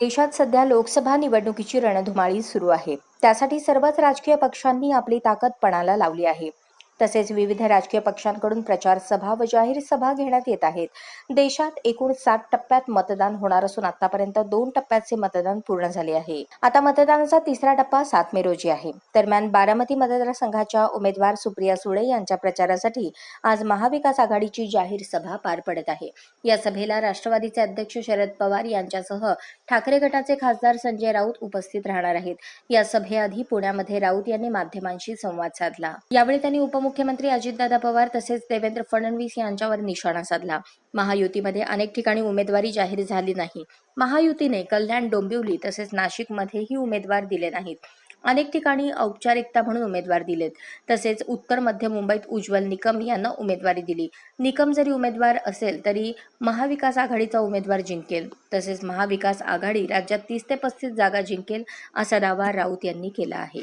देशात सध्या लोकसभा निवडणुकीची रणधुमाळी सुरू आहे. त्यासाठी सर्वच राजकीय पक्षांनी आपली ताकद पणाला लावली आहे. तसेच विविध राजकीय पक्षांकडून प्रचार सभा व जाहीर सभा घेण्यात येत आहेत. देशात एकूण सात टप्प्यात मतदान होणार असून आतापर्यंत दोन टप्प्याचे मतदान पूर्ण झाले आहे. आता मतदानाचा तिसरा टप्पा सात मे रोजी आहे. दरम्यान बारामती मतदारसंघाच्या उमेदवार सुप्रिया सुळे यांच्या प्रचारासाठी आज महाविकास आघाडीची जाहीर सभा पार पडत आहे. या सभेला राष्ट्रवादीचे अध्यक्ष शरद पवार यांच्यासह ठाकरे गटाचे खासदार संजय राऊत उपस्थित राहणार आहेत. या सभेआधी पुण्यामध्ये राऊत यांनी माध्यमांशी संवाद साधला. यावेळी त्यांनी मुख्यमंत्री अजितदादा पवार तसेच देवेंद्र फडणवीस यांच्यावर निशाणा साधला. महायुतीमध्ये अनेक ठिकाणी उमेदवारी जाहीर झाली नाही. महायुतीने कल्याण डोंबिवली तसेच नाशिकमध्येही उमेदवार दिले नाहीत. अनेक ठिकाणी औपचारिकता म्हणून उमेदवार दिलेत. तसेच उत्तर मध्य मुंबईत उज्ज्वल निकम यांना उमेदवारी दिली. निकम जरी उमेदवार असेल तरी महाविकास आघाडीचा उमेदवार जिंकेल. तसेच महाविकास आघाडी राज्यात तीस ते पस्तीस जागा जिंकेल असा दावा राऊत यांनी केला आहे.